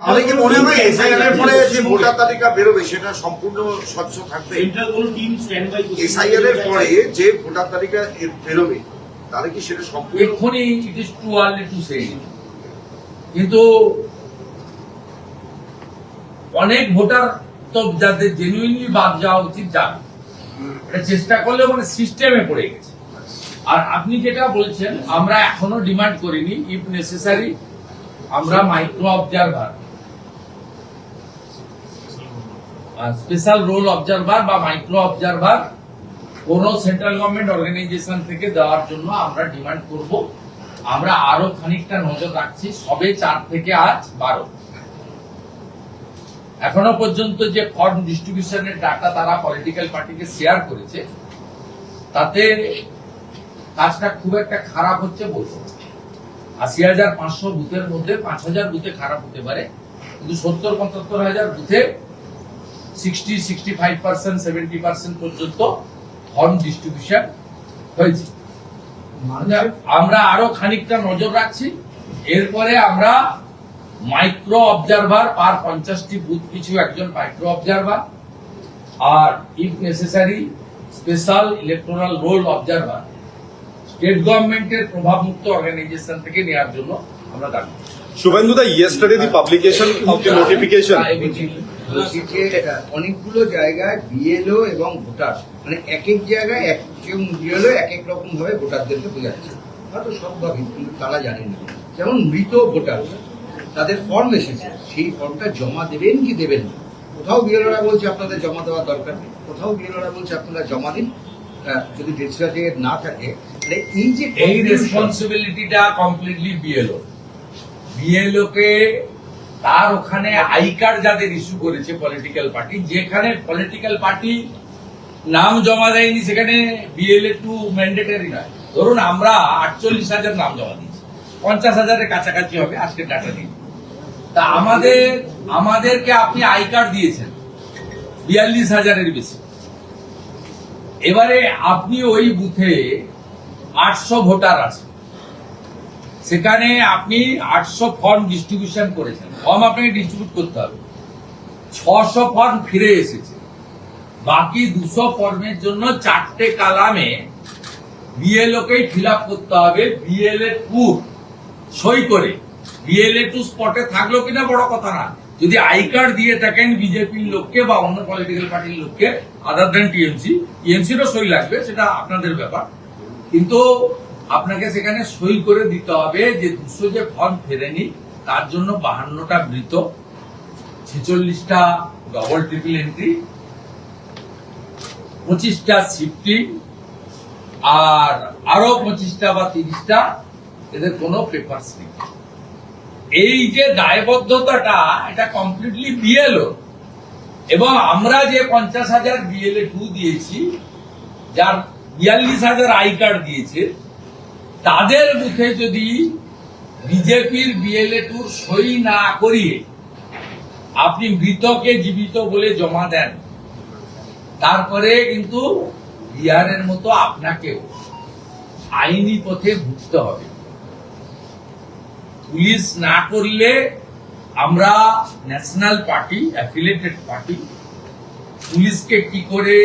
মনে হয় এসআইআর এর ফলে যে ভোটার তালিকা বেরোবে সেটা সম্পূর্ণ স্বচ্ছ থাকবে। এসআইআর এর পরে যে ভোটার তালিকা এর বেরোবে তাহলে কি সেটা সম্পূর্ণ এক্ষুনি it is too early to say কিন্তু অনেক ভোটার তো যাদের জেনুইনলি বাদ যাওয়া উচিত যাবে এটা চেষ্টা করলে মানে সিস্টেমে পড়ে গেছে। আর আপনি যেটা বলছেন আমরা এখনও ডিমান্ড করিনি ইফ নেসেসারি আমরা micro observer special roll observer বা মাইক্রো অবজারভার কোন সেন্ট্রাল গভর্নমেন্ট অর্গানাইজেশন থেকে দেওয়ার জন্য আমরা ডিমান্ড করব। আমরা আরও খানিকটা নজর রাখছি, সবে চার থেকে আজ বারো। এখনও পর্যন্ত যে ফর্ম ডিস্ট্রিবিউশনের ডাটা তারা পলিটিক্যাল পার্টিকে শেয়ার করেছে, তাতে কাজটা খুব একটা খারাপ হচ্ছে বলব আশি হাজার পাঁচশো বুথের মধ্যে পাঁচ হাজার বুথে খারাপ হতে পারে, কিন্তু সত্তর, পঁচাত্তর হাজার বুথে sixty sixty five percent seventy percent পর্যন্ত ফর্ম ডিস্ট্রিবিউশন হয়েছে আমরা আরও খানিকটা নজর রাখছি এরপরে আমরা মাইক্রো অবজারভার পার পঞ্চাশটি বুথ পিছু একজন micro observer R if necessary special electoral roll observer state গভর্নমেন্টের প্রভাবমুক্ত অর্গানাইজেশন থেকে নেওয়ার জন্য আমরা দাবি। Shubhendu, yesterday the publication of the notification. বলছি যে অনেকগুলো জায়গায় বিএলও এবং ভোটার মানে এক এক জায়গায় একজন বিএলও এক এক রকম ভাবে ভোটারদেরকে বোঝাচ্ছে। হয়তো সব ভাবে কিন্তু তারা জানে না। যেমন মৃত ভোটার তাদের ফর্ম এসেছে সেই ফর্মটা জমা দেবেন কি দেবেন না? কোথাও বিএলওরা বলছে আপনাদের জমা দেওয়ার দরকার নেই কোথাও বিএলওরা বলছে আপনারা জমা দিন। যদি ডেথ সার্টিফিকেট না থাকে তাহলে এই যে এই রেসপন্সিবিলিটিটা কমপ্লিটলি বিএলও বিএলও। কে তার ওখানে আই কার্ড যাদের ইস্যু করেছে পলিটিক্যাল পার্টি যেখানে পলিটিক্যাল পার্টি নাম জমা দেয়নি, সেখানে বিএলএ টু ম্যান্ডেটারি নয়। ধরুন আমরা আটচল্লিশ হাজার নাম জমা দিয়েছি, পঞ্চাশ হাজারের কাছাকাছি হবে আজকের ডাটা দিয়ে তা আমাদের, আমাদেরকে আপনি আই কার্ড দিয়েছেন, বিয়াল্লিশ হাজারের বেশি। এবারে আপনি ওই বুথে আটশো ভোটার আছে সেখানে আপনি আটশো ফর্ম ডিস্ট্রিবিউশন করেছেন। ফর্ম আপনাকে ডিস্ট্রিবিউট করতে হবে। ছশো ফর্ম ফিরে এসেছে। বাকি দুশো ফর্মের জন্য চারটে কালামে বিএলও কেই ফিল আপ করতে হবে বিএলএ টু সই করে। বিএলএ টু স্পটে থাকল কিনা বড় কথা না। যদি আই কার্ড দিয়ে থাকেন বিজেপির লোককে বা অন্য পলিটিক্যাল পার্টির লোককে আদার দেন টিএমসি টিএমসিরও সই লাগবে, সেটা আপনাদের ব্যাপার। কিন্তু আপনাকে সেখানে সই করে দিতে হবে যে দুশো যে ফর্ম ফেরেনি, তার জন্য বাহান্নটা মৃত, ছেচল্লিশটা ডবল ট্রিপল এন্ট্রি পঁচিশটা শিফটিং আর আরও পঁচিশটা বা তিরিশটা, এদের কোনো পেপারস নেই। এই যে দায়বদ্ধতাটা, এটা কমপ্লিটলি বিএলও এবং আমরা যে পঞ্চাশ হাজার বিএলএ টু দিয়েছি, যার বিয়াল্লিশ হাজার আই কার্ড দিয়েছে তাদের মুখে যদি বিজেপির বিএলএ টুর সই না করিয়ে আপনি মৃতকে জীবিত বলে জমা দেন, তারপরে কিন্তু বিহারের মতো আপনাকেও আইনি পথে ভুগতে হবে। পুলিশ না করলে আমরা ন্যাশনাল পার্টি অ্যাফিলেটেড পার্টি, পুলিশকে কি করে